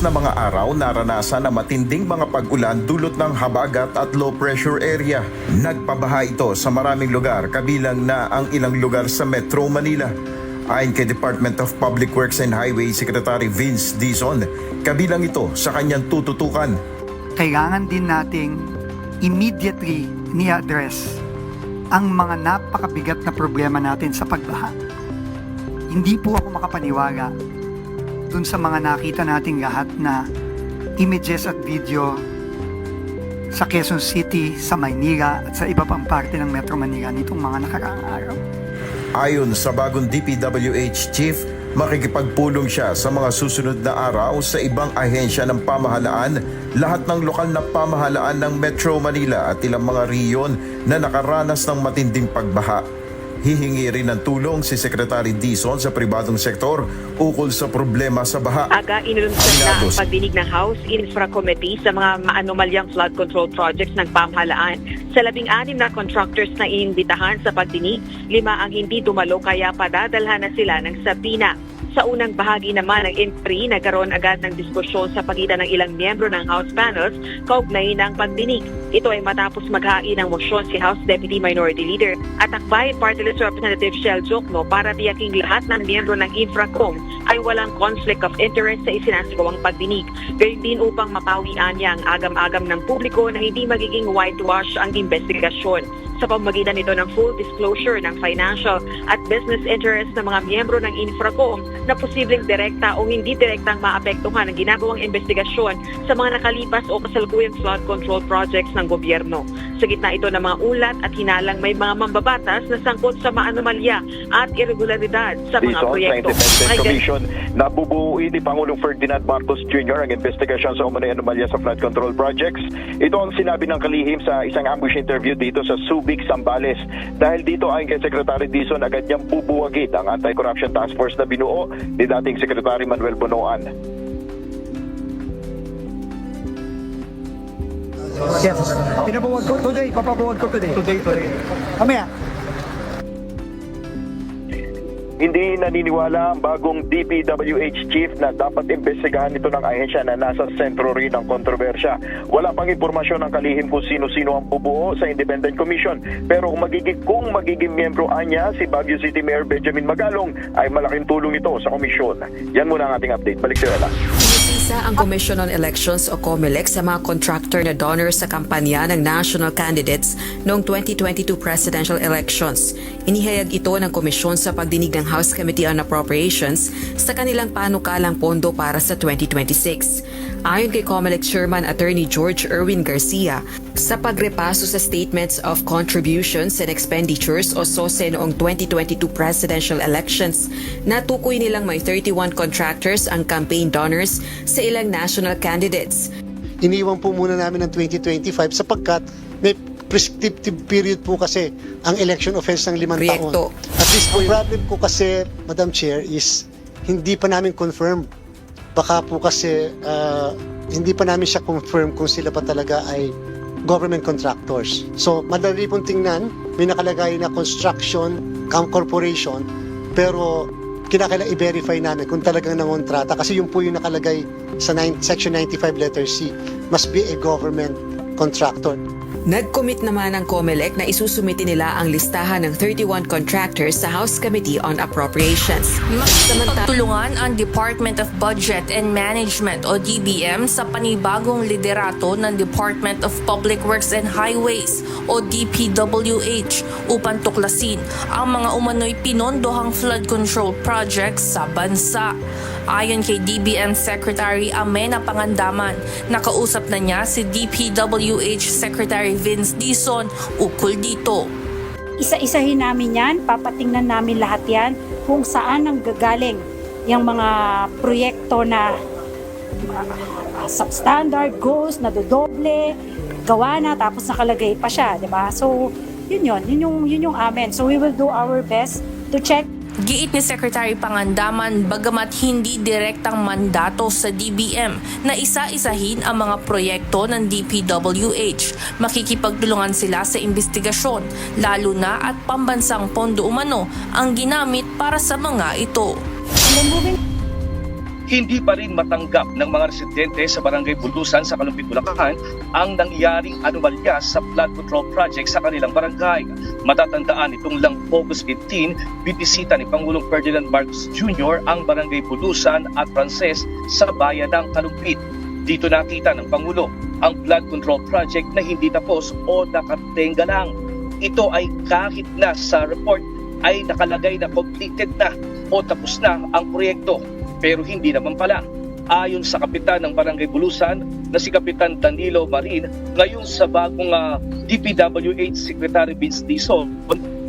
na mga araw naranasan na matinding mga pag-ulan dulot ng habagat at low pressure area. Nagpabaha ito sa maraming lugar kabilang na ang ilang lugar sa Metro Manila. Ayon kay Department of Public Works and Highway Secretary Vince Dizon, kabilang ito sa kanyang tututukan. kailangan din nating immediately ni-address ang mga napakabigat na problema natin sa pagbaha. Hindi po ako makapaniwala dun sa mga nakita nating lahat na images at video sa Quezon City, sa Maynila at sa iba pang parte ng Metro Manila nitong mga nakaraang araw. Ayon sa bagong DPWH chief, makikipagpulong siya sa mga susunod na araw sa ibang ahensya ng pamahalaan, lahat ng lokal na pamahalaan ng Metro Manila at ilang mga riyon na nakaranas ng matinding pagbaha. Hihingi rin ng tulong si Secretary Dizon sa pribadong sektor ukol sa problema sa baha. Aga inilunsad na ang pagdinig ng House Infra Committee sa mga maanomalyang flood control projects ng pamahalaan. Sa labing-anim na contractors na inimbitahan sa pagdinig, lima ang hindi dumalo kaya padadalhan na sila ng sapina. Sa unang bahagi naman ng INPRI, nagkaroon agad ng diskusyon sa pagitan ng ilang miyembro ng House panels kaugnay ng pagdinig. Ito ay matapos maghain ng moksyon si House Deputy Minority Leader at akbay Party List Representative Shell Jokno para tiyaking lahat ng miyembro ng Infracom ay walang conflict of interest sa isinasagawang pagdinig. Gayon din upang mapawian niya ang agam-agam ng publiko na hindi magiging whitewash ang investigasyon sa pamagitan nito ng full disclosure ng financial at business interests ng mga miyembro ng Infracom na posibleng direkta o hindi direktang maapektuhan ang ginagawang investigasyon sa mga nakalipas o kasalukuyang flood control projects ng gobyerno. Sa gitna ito ng mga ulat at hinalang may mga mambabatas na sangkot sa maanomalya at irregularidad sa mga sa proyekto. Independent Ay, Commission na bubuuin ni Pangulong Ferdinand Marcos Jr. ang investigasyon sa umano'y anomalya sa flood control projects. Ito ang sinabi ng kalihim sa isang ambush interview dito sa Subic, Zambales. Dahil dito ayon kay Secretary Dizon, agad niyang bubuwagit ang Anti-Corruption Task Force na binuo ni dating Secretary Manuel Bonoan. Yes. Pinabuwag ko today, papabuwag ko today. Today, today. Mamaya. Hindi naniniwala ang bagong DPWH chief na dapat imbestigahan ito ng ahensya na nasa sentro rin ng kontrobersya. Wala pang impormasyon ng kalihim kung sino-sino ang bubuo sa Independent Commission. Pero kung magiging, kung magiging miyembro anya si Baguio City Mayor Benjamin Magalong ay malaking tulong ito sa komisyon. Yan muna ang ating update. Balik sa Ella. Inisisa ang Commission on Elections o COMELEC sa mga contractor na donors sa kampanya ng national candidates noong 2022 presidential elections. Inihayag ito ng komisyon sa pagdinig ng House Committee on Appropriations sa kanilang panukalang pondo para sa 2026. Ayon kay COMELEC Chairman Attorney George Erwin Garcia, sa pagrepaso sa Statements of Contributions and Expenditures o SOSE noong 2022 presidential elections, natukoy nilang may 31 contractors ang campaign donors sa ilang national candidates. iniwan po muna namin ng 2025 sapagkat may prescriptive period po kasi ang election offense ng limang Proyekto. taon. At least po, yung problem ko kasi, Madam Chair, is hindi pa namin confirm. Baka po kasi ah, hindi pa namin siya confirm kung sila pa talaga ay government contractors. So, madali pong tingnan, may nakalagay na construction, com- corporation, pero kinakailangan i-verify namin kung talagang nangontrata kasi yun po yung nakalagay sa nine- section 95 letter C must be a government contractor. Nag-commit naman ang COMELEC na isusumiti nila ang listahan ng 31 contractors sa House Committee on Appropriations. Samantala, Tulungan ang Department of Budget and Management o DBM sa panibagong liderato ng Department of Public Works and Highways o DPWH upang tuklasin ang mga umano'y pinondohang flood control projects sa bansa. Ayon kay DBM Secretary Amena Pangandaman, nakausap na niya si DPWH Secretary Vince Dizon ukol dito. isa-isahin namin yan, papatingnan namin lahat yan kung saan ang gagaling yung mga proyekto na uh, substandard, goals, nadodoble, gawa na, tapos nakalagay pa siya, di ba? So, yun yun, yun yung, yun yung amen. So, we will do our best to check Giit ni Secretary Pangandaman bagamat hindi direktang mandato sa DBM na isa-isahin ang mga proyekto ng DPWH. Makikipagtulungan sila sa investigasyon, lalo na at pambansang pondo umano ang ginamit para sa mga ito. And then moving hindi pa rin matanggap ng mga residente sa Barangay Bulusan sa Kalumpit, Bulacan ang nangyaring anomalya sa flood control project sa kanilang barangay. Matatandaan itong lang August 15, binisita ni Pangulong Ferdinand Marcos Jr. ang Barangay Bulusan at Frances sa bayan ng Kalumpit. Dito nakita ng Pangulo ang flood control project na hindi tapos o nakatenga lang. Ito ay kahit na sa report ay nakalagay na completed na o tapos na ang proyekto pero hindi naman pala. Ayon sa kapitan ng Barangay Bulusan na si Kapitan Danilo Marin, ngayon sa bagong ah, DPWH Secretary Vince Dizon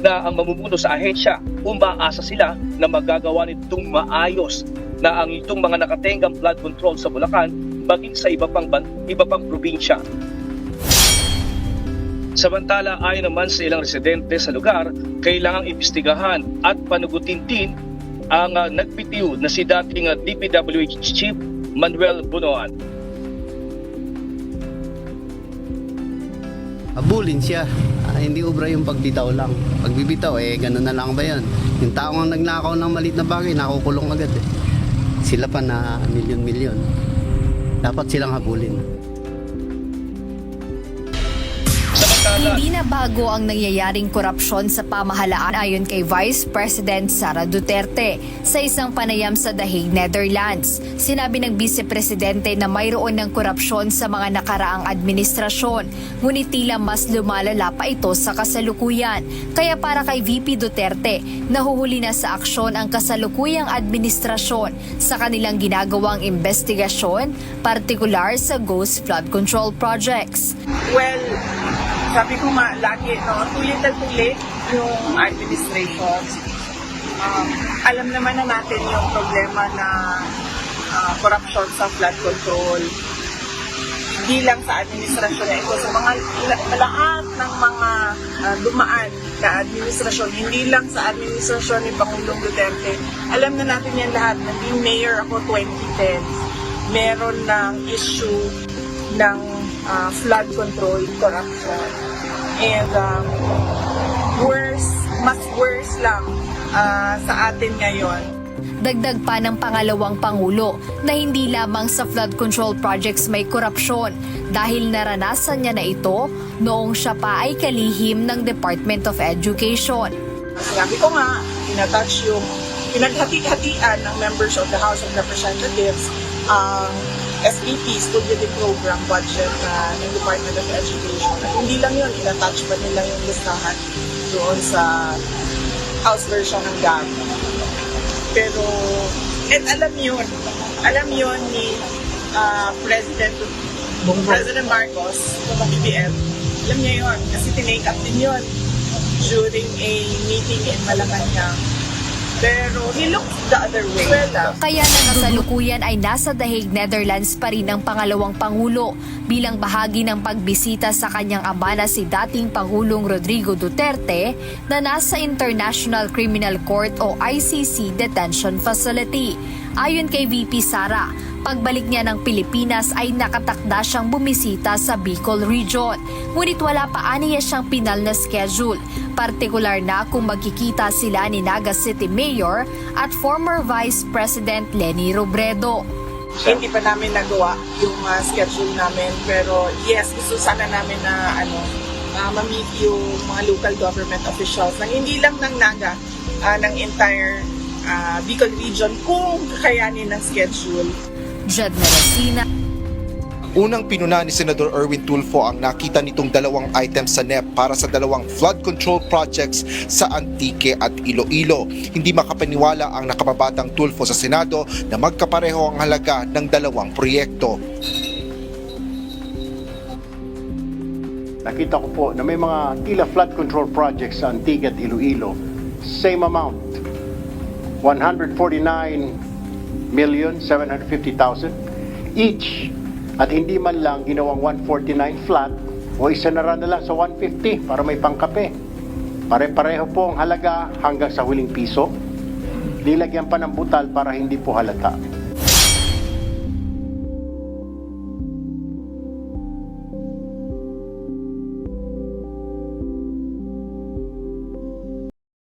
na ang mamumuno sa ahensya, umaasa sila na magagawa nitong maayos na ang itong mga nakatengang flood control sa Bulacan maging sa iba pang, ban- iba pang probinsya. Samantala, ayon naman sa ilang residente sa lugar, kailangang imbestigahan at panugutin din ang uh, nagpitiw na si dating ah, DPWH Chief Manuel Bunoan. abulin siya. Ah, hindi ubra yung pagbitaw lang. Pagbibitaw, eh, ganun na lang ba yan? Yung tao ang nagnakaw ng malit na bagay, nakukulong agad eh. Sila pa na milyon-milyon. Dapat silang habulin. Hindi na bago ang nangyayaring korupsyon sa pamahalaan ayon kay Vice President Sara Duterte sa isang panayam sa The Hague, Netherlands. Sinabi ng Vice Presidente na mayroon ng korupsyon sa mga nakaraang administrasyon, ngunit tila mas lumalala pa ito sa kasalukuyan. Kaya para kay VP Duterte, nahuhuli na sa aksyon ang kasalukuyang administrasyon sa kanilang ginagawang investigasyon, partikular sa Ghost Flood Control Projects. Well, sabi ko nga lagi, no, too little too late yung administration. Um, alam naman na natin yung problema na uh, corruption sa flood control. Hindi lang sa administrasyon na ito, sa mga la- lahat ng mga uh, dumaan na administrasyon, hindi lang sa administrasyon ni Pangulong Duterte. Alam na natin yan lahat. Naging mayor ako 2010. Meron ng issue ng uh, flood control, corruption. And um, worse, mas worse lang uh, sa atin ngayon. Dagdag pa ng pangalawang pangulo na hindi lamang sa flood control projects may korupsyon dahil naranasan niya na ito noong siya pa ay kalihim ng Department of Education. Sinabi ko nga, tinatouch yung pinaghati-hatian ng members of the House of Representatives ang SPP, Student Program Budget na ng Department of Education. At hindi lang yun, tinatouch pa nila yung listahan doon sa House version ng GAB. Pero, at alam yun, alam yun ni ah, President President Marcos ng BBM. Alam niya yun, kasi tinake up din yun during a meeting in Malacanang. Pero he looked the other way. Well, Kaya ng kasalukuyan ay nasa The Hague, Netherlands pa rin ang pangalawang pangulo bilang bahagi ng pagbisita sa kanyang ama na si dating Pangulong Rodrigo Duterte na nasa International Criminal Court o ICC Detention Facility. Ayon kay VP Sara, pagbalik niya ng Pilipinas ay nakatakda siyang bumisita sa Bicol Region. Ngunit wala pa aniya siyang pinal na schedule, partikular na kung magkikita sila ni Naga City Mayor at former Vice President Lenny Robredo. hindi pa namin nagawa yung ah, schedule namin. Pero yes, gusto sana namin na ano, ah, ma-meet yung mga local government officials ng hindi lang ng Naga, ah, ng entire ah, Bicol region kung kakayanin ng schedule. Jed Maracina, Unang pinuna ni Senador Erwin Tulfo ang nakita nitong dalawang items sa NEP para sa dalawang flood control projects sa Antique at Iloilo. Hindi makapaniwala ang nakababatang Tulfo sa Senado na magkapareho ang halaga ng dalawang proyekto. nakita ko po na may mga tila flood control projects sa Antigua at Iloilo. Same amount. 149,750,000 each. At hindi man lang ginawang 149 flat o isa na na lang sa 150 para may pangkape. Pare-pareho po ang halaga hanggang sa huling piso. Nilagyan pa ng butal para hindi po halata.